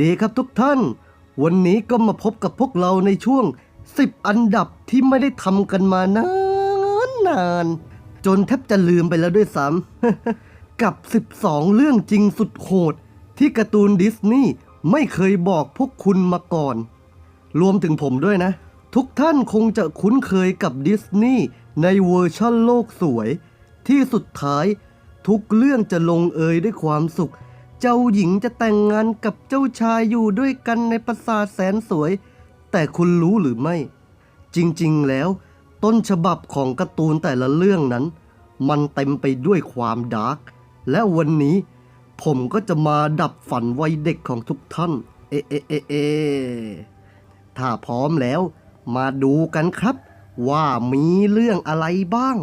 ดีครับทุกท่าน วันนี้ก็มาพบกับพวกเราในช่วง 10 อันดับที่ไม่ได้ทำกันมานานนาน จนแทบจะลืมไปแล้วด้วยซ้ำกับ 12 เรื่องจริงสุดโหด ที่การ์ตูนดิสนีย์ไม่เคยบอกพวกคุณมาก่อน รวมถึงผมด้วยนะ ทุกท่านคงจะคุ้นเคยกับดิสนีย์ในเวอร์ชั่นโลกสวย ที่สุดท้ายทุกเรื่องจะลงเอยด้วยความสุข เจ้าหญิงจะแต่งงานกับเจ้าชายอยู่ด้วยกันในปราสาทแสนสวย แต่คุณรู้หรือไม่ จริงๆแล้ว ต้นฉบับของการ์ตูนแต่ละเรื่องนั้น มันเต็มไปด้วยความดาร์กและวันนี้ผมก็จะมาดับฝันวัยเด็กของทุกท่าน เอเอเอเอถ้าพร้อมแล้ว มาดูกันครับ ว่ามีเรื่องอะไรบ้าง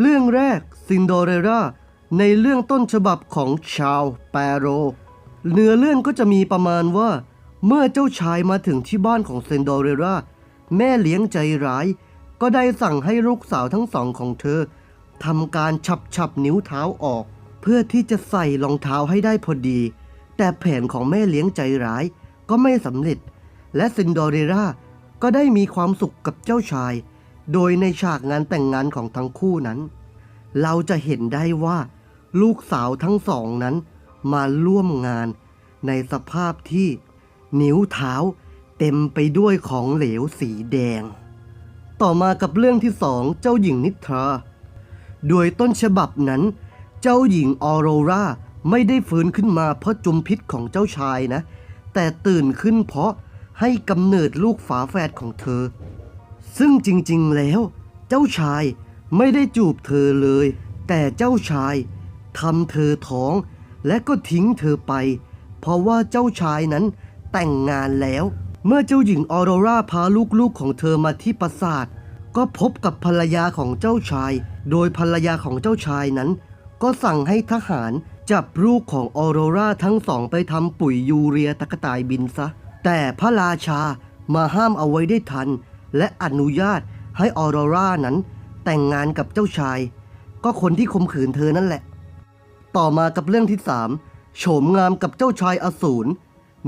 เรื่องแรกซินโดเรล่า ในเรื่องต้นฉบับของชาวแปโร เนื้อเรื่องก็จะมีประมาณว่า เมื่อเจ้าชายมาถึงที่บ้านของเซนโดเรล่าแม่เลี้ยงใจร้าย ก็ได้สั่งให้ลูกสาวทั้งสองของเธอทำการฉับฉับนิ้วเท้าออก เพื่อที่จะใส่รองเท้าให้ได้พอดี แต่แผนของแม่เลี้ยงใจร้ายก็ไม่สำเร็จ และซินโดเรล่าก็ได้มีความสุขกับเจ้าชาย โดยในฉากงานแต่งงานของทั้งคู่นั้น เราจะเห็นได้ว่า ลูกสาวทั้งสองนั้นมาร่วมงานในสภาพที่นิ้วเท้าเต็มไปด้วยของเหลวสีแดง ต่อมากับเรื่องที่สองเจ้าหญิงนิทรา โดยต้นฉบับนั้น เจ้าหญิงออโรราไม่ได้ฟื้นขึ้นมาเพราะจุมพิษของเจ้าชายนะ แต่ตื่นขึ้นเพราะให้กำเนิดลูกฝาแฝดของเธอ ซึ่งจริงๆแล้ว เจ้าชายไม่ได้จูบเธอเลย แต่เจ้าชาย ทำเธอท้อง และก็ทิ้งเธอไป เพราะว่าเจ้าชายนั้นแต่งงานแล้ว เมื่อเจ้าหญิงออโรราพาลูกๆของเธอมาที่ปราสาท ก็พบกับภรรยาของเจ้าชาย โดยภรรยาของเจ้าชายนั้น ก็สั่งให้ทหารจับลูกของออโรราทั้งสองไปทำปุ๋ยยูเรียตะกตายบินซะ แต่พระราชามาห้ามเอาไว้ได้ทัน และอนุญาตให้ออโรรานั้นแต่งงานกับเจ้าชาย ก็คนที่ข่มขืนเธอนั่นแหละ ต่อมากับเรื่องที่สามโฉมงามกับเจ้าชายอสูร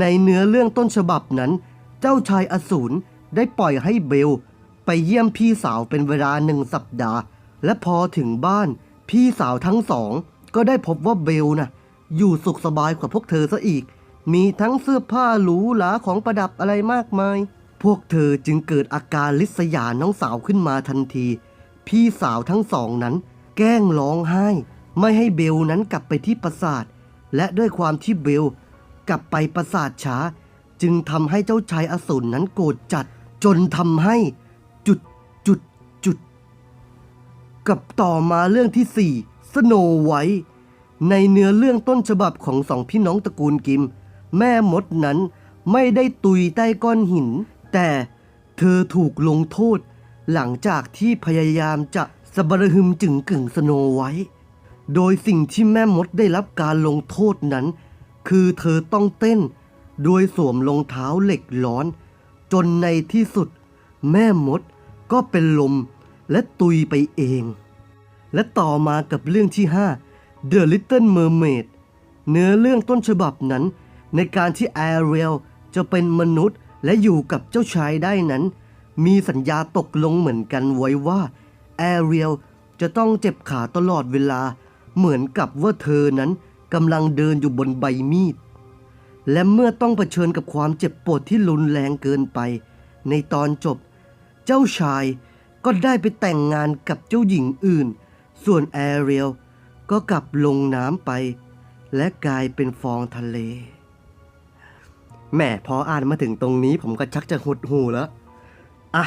ในเนื้อเรื่องต้นฉบับนั้น เจ้าชายอสูรได้ปล่อยให้เบล ไปเยี่ยมพี่สาวเป็นเวลาหนึ่งสัปดาห์ และพอถึงบ้าน พี่สาวทั้งสอง ก็ได้พบว่าเบลนะอยู่สุขสบายกว่าพวกเธอซะอีก มีทั้งเสื้อผ้าหรูหราของประดับอะไรมากมาย พวกเธอจึงเกิดอาการลิษยาน้องสาวขึ้นมาทันที พี่สาวทั้งสองนั้น แกล้งร้องไห้ ไม่ให้เบลนั้นกลับไปที่ปราสาท และด้วยความที่เบลกลับไปปราสาทช้า จึงทำให้เจ้าชายอสูรนั้นโกรธจัด จนทำให้จุดจุดจุด กับต่อมาเรื่องที่สี่สโนไวท์ในเนื้อเรื่องต้นฉบับของสองพี่น้องตระกูลกิม แม่มดนั้นไม่ได้ตุยใต้ก้อนหิน แต่เธอถูกลงโทษ หลังจากที่พยายามจะสะบรหึมจึงกึ่งสโนไวท์ โดยสิ่งที่แม่มดได้รับการลงโทษนั้น คือเธอต้องเต้น โดยสวมรองเท้าเหล็กร้อน จนในที่สุด แม่มดก็เป็นลมและตุยไปเอง และต่อมากับเรื่องที่ 5 The Little Mermaid เนื้อเรื่องต้นฉบับนั้น ในการที่แอเรียลจะเป็นมนุษย์และอยู่กับเจ้าชายได้นั้น มีสัญญาตกลงเหมือนกันไว้ว่าแอเรียลจะต้องเจ็บขาตลอดเวลา เหมือนกับว่าเธอนั้นกำลังเดินอยู่บนใบมีด และเมื่อต้องเผชิญกับความเจ็บปวดที่รุนแรงเกินไป ในตอนจบ เจ้าชายก็ได้ไปแต่งงานกับเจ้าหญิงอื่น ส่วนแอเรียลก็กลับลงน้ำไป และกลายเป็นฟองทะเลแหม่พออ่านมาถึงตรงนี้ผมก็ชักจะหดหูแล้ว อะ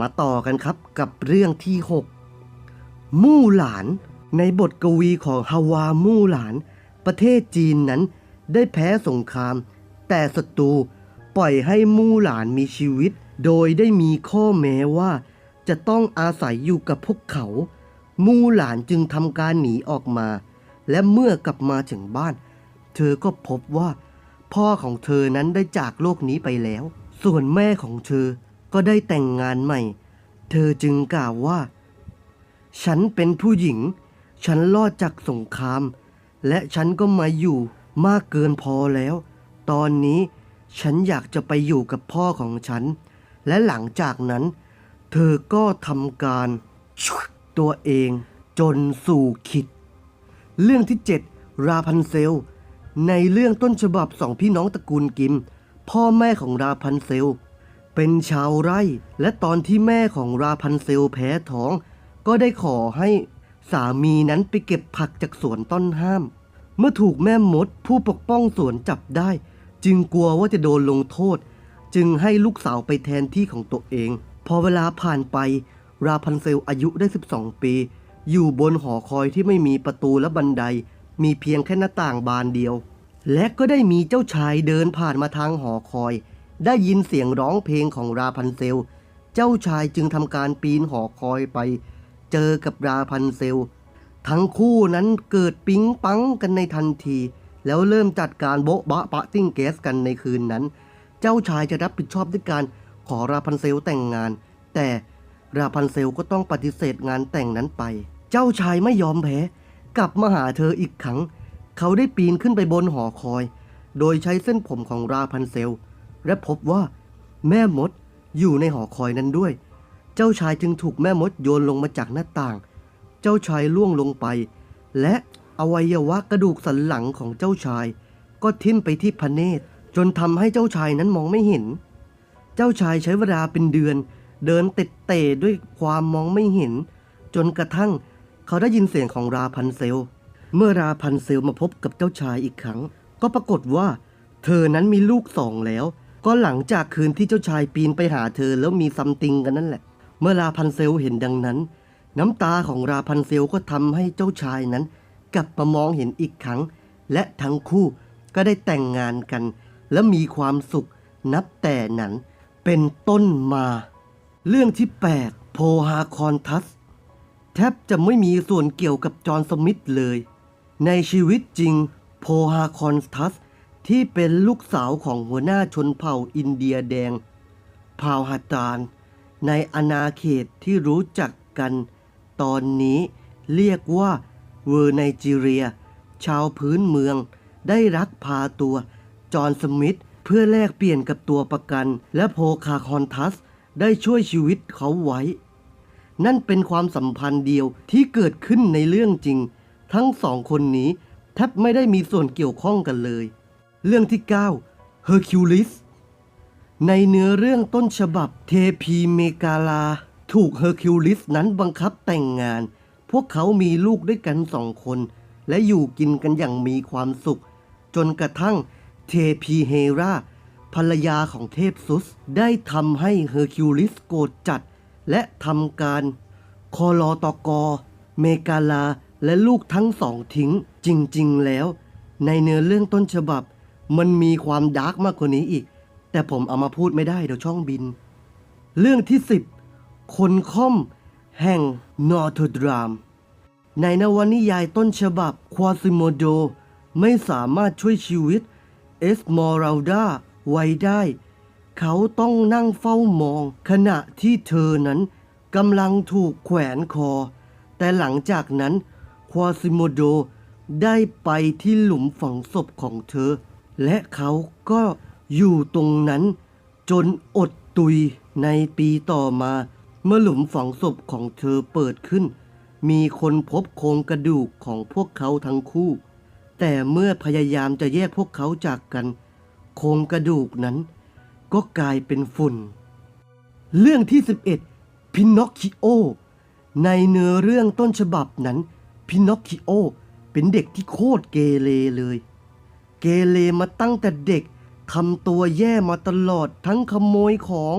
มาต่อกันครับกับเรื่องที่ 6 มู่หลาน ในบทกวีของฮาวามู่หลาน ประเทศจีนนั้นได้แพ้สงคราม แต่ศัตรูปล่อยให้มู่หลานมีชีวิต โดยได้มีข้อแม้ว่า จะต้องอาศัยอยู่กับพวกเขา มู่หลานจึงทำการหนีออกมา และเมื่อกลับมาถึงบ้าน เธอก็พบว่า พ่อของเธอนั้นได้จากโลกนี้ไปแล้ว ส่วนแม่ของเธอก็ได้แต่งงานใหม่ เธอจึงกล่าวว่า ฉันเป็นผู้หญิง ฉันรอดจากสงคราม และฉันก็มาอยู่มากเกินพอแล้ว ตอนนี้ฉันอยากจะไปอยู่กับพ่อของฉัน และหลังจากนั้น เธอก็ทำการ ตัวเองจนสู่ขิด เรื่องที่ 7 ราพันเซล ในเรื่องต้นฉบับสองพี่น้องตระกูลกิม พ่อแม่ของราพันเซล เป็นชาวไร่ และตอนที่แม่ของราพันเซลแพ้ท้อง ก็ได้ขอให้ สามีนั้นไปเก็บผักจากสวนต้นห้าม เมื่อถูกแม่มดผู้ปกป้องสวนจับได้ จึงกลัวว่าจะโดนลงโทษ จึงให้ลูกสาวไปแทนที่ของตัวเอง พอเวลาผ่านไป ราพันเซลอายุได้ 12 ปี อยู่บนหอคอยที่ไม่มีประตูและบันได มีเพียงแค่หน้าต่างบานเดียว และก็ได้มีเจ้าชายเดินผ่านมาทางหอคอย ได้ยินเสียงร้องเพลงของราพันเซล เจ้าชายจึงทำการปีนหอคอยไป เจอกับราพันเซล ทั้งคู่นั้นเกิดปิ๊งปังกันในทันที แล้วเริ่มจัดการโบ๊ะบะปะติ้งแก๊สกันในคืนนั้น เจ้าชายจะรับผิดชอบด้วยการขอราพันเซลแต่งงาน แต่ราพันเซลก็ต้องปฏิเสธงานแต่งนั้นไป เจ้าชายไม่ยอมแพ้ กลับมาหาเธออีกครั้ง เขาได้ปีนขึ้นไปบนหอคอย โดยใช้เส้นผมของราพันเซล และพบว่าแม่มดอยู่ในหอคอยนั้นด้วย เจ้าชายจึงถูกแม่มดโยนลงมาจากหน้าต่าง เจ้าชายล่วงลงไป และอวัยวะกระดูกสันหลังของเจ้าชาย ก็ทิ่มไปที่พระเนตร จนทำให้เจ้าชายนั้นมองไม่เห็น เจ้าชายใช้เวลาเป็นเดือน เดินติดเตะด้วยความมองไม่เห็น จนกระทั่งเขาได้ยินเสียงของราพันเซล เมื่อราพันเซลมาพบกับเจ้าชายอีกครั้ง ก็ปรากฏว่า เธอนั้นมีลูกสองแล้ว ก็หลังจากคืนที่เจ้าชายปีนไปหาเธอแล้วมีซัมติงกันนั่นแหละ เมื่อราพันเซลเห็นดังนั้น น้ำตาของราพันเซลก็ทำให้เจ้าชายนั้น กลับมามองเห็นอีกครั้ง และทั้งคู่ก็ได้แต่งงานกัน และมีความสุขนับแต่นั้น เป็นต้นมา เรื่องที่ 8 โพฮาคอนทัส แทบจะไม่มีส่วนเกี่ยวกับจอห์นสมิธเลย ในชีวิตจริง โพฮาคอนทัส ที่เป็นลูกสาวของหัวหน้าชนเผ่าอินเดียแดงพาวฮาตาน ในอาณาเขตที่รู้จักกัน ตอนนี้เรียกว่าเวอร์ไนจีเรีย ชาวพื้นเมือง ได้รักพาตัว จอห์นสมิธเพื่อแลกเปลี่ยนกับตัวประกัน และโพคาคอนทัส ได้ช่วยชีวิตเขาไว้ นั่นเป็นความสัมพันธ์เดียวที่เกิดขึ้นในเรื่องจริง ทั้งสองคนนี้แทบไม่ได้มีส่วนเกี่ยวข้องกันเลย เรื่องที่ 9 Hercules ในเนื้อเรื่องต้นฉบับเทพีเมกาลา ถูกเฮอร์คิวลิสนั้นบังคับแต่งงาน พวกเขามีลูกด้วยกันสองคน และอยู่กินกันอย่างมีความสุข จนกระทั่งเทพีเฮราภรรยาของเทพซุส ได้ทำให้เฮอร์คิวลิสโกรธจัด และทำการคอลอตกอ เมกาลาและลูกทั้งสองทิ้ง จริง ๆ แล้ว ในเนื้อเรื่องต้นฉบับ มันมีความดาร์กมากกว่านี้อีก แต่ผมเอามาพูดไม่ได้เดี๋ยวช่องบิน เรื่องที่ 10 คนค่อม แห่งนอร์ทดราม ในนวนิยายต้นฉบับควาซิโมโด ไม่สามารถช่วยชีวิต เอสมอรัลดาไว้ได้ เขาต้องนั่งเฝ้ามอง ขณะที่เธอนั้นกำลังถูกแขวนคอ แต่หลังจากนั้นควาซิโมโดได้ไปที่หลุมฝังศพของเธอ และเขาก็ อยู่ตรงนั้น จนอดตุยในปีต่อมา เมื่อหลุมฝังศพของเธอเปิดขึ้น มีคนพบโครงกระดูกของพวกเขาทั้งคู่ แต่เมื่อพยายามจะแยกพวกเขาจากกัน โครงกระดูกนั้น ก็กลายเป็นฝุ่น เรื่องที่ 11 พินอคคิโอ ในเนื้อเรื่องต้นฉบับนั้น พินอคคิโอเป็นเด็กที่โคตรเกเรเลย เกเรมาตั้งแต่เด็ก ทำตัวแย่มาตลอดทั้งขโมยของ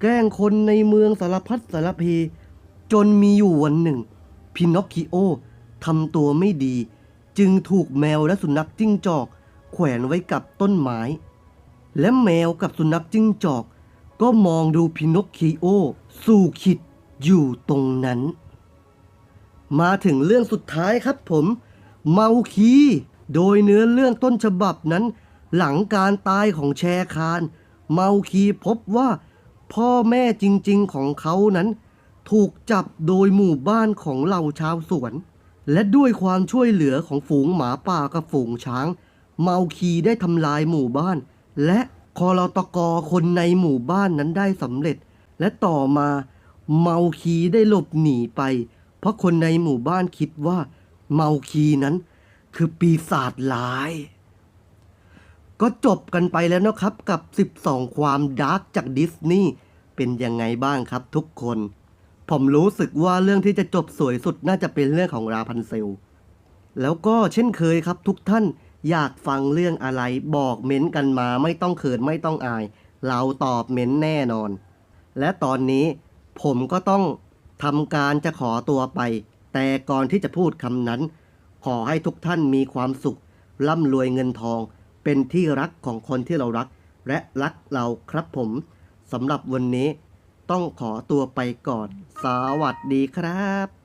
แกล้งคนในเมืองสารพัดสารเพ จนมีอยู่วันหนึ่ง พินอคคิโอทำตัวไม่ดี จึงถูกแมวและสุนัขจิ้งจอก แขวนไว้กับต้นไม้ และแมวกับสุนัขจิ้งจอก ก็มองดูพินอคคิโอ สู่ขิดอยู่ตรงนั้น มาถึงเรื่องสุดท้ายครับผม เมาคี โดยเนื้อเรื่องต้นฉบับนั้น หลังการตายของแชร์คาน เมาคีพบว่า พ่อแม่จริงๆของเขานั้น ถูกจับโดยหมู่บ้านของเหล่าชาวสวน และด้วยความช่วยเหลือของฝูงหมาป่ากับฝูงช้าง เมาคีได้ทำลายหมู่บ้าน และคอรตกคนในหมู่บ้านนั้นได้สำเร็จ และต่อมาเมาคีได้หลบหนีไป เพราะคนในหมู่บ้านคิดว่า เมาคีนั้น คือปีศาจร้าย ก็จบกันไปแล้วนะครับกับ 12 ความดาร์กจากดิสนีย์เป็นยังไงบ้างครับทุกคน ผมรู้สึกว่าเรื่องที่จะจบสวยสุดน่าจะเป็นเรื่องของราพันเซล แล้วก็เช่นเคยครับทุกท่านอยากฟังเรื่องอะไรบอกเม้นต์กันมาไม่ต้องเขินไม่ต้องอาย เราตอบเม้นต์แน่นอน และตอนนี้ผมก็ต้องทำการจะขอตัวไป แต่ก่อนที่จะพูดคำนั้น ขอให้ทุกท่านมีความสุขร่ำรวยเงินทอง เป็นที่รักของคนที่เรารัก และรักเราครับผมสำหรับวันนี้ต้องขอตัวไปก่อน สวัสดีครับ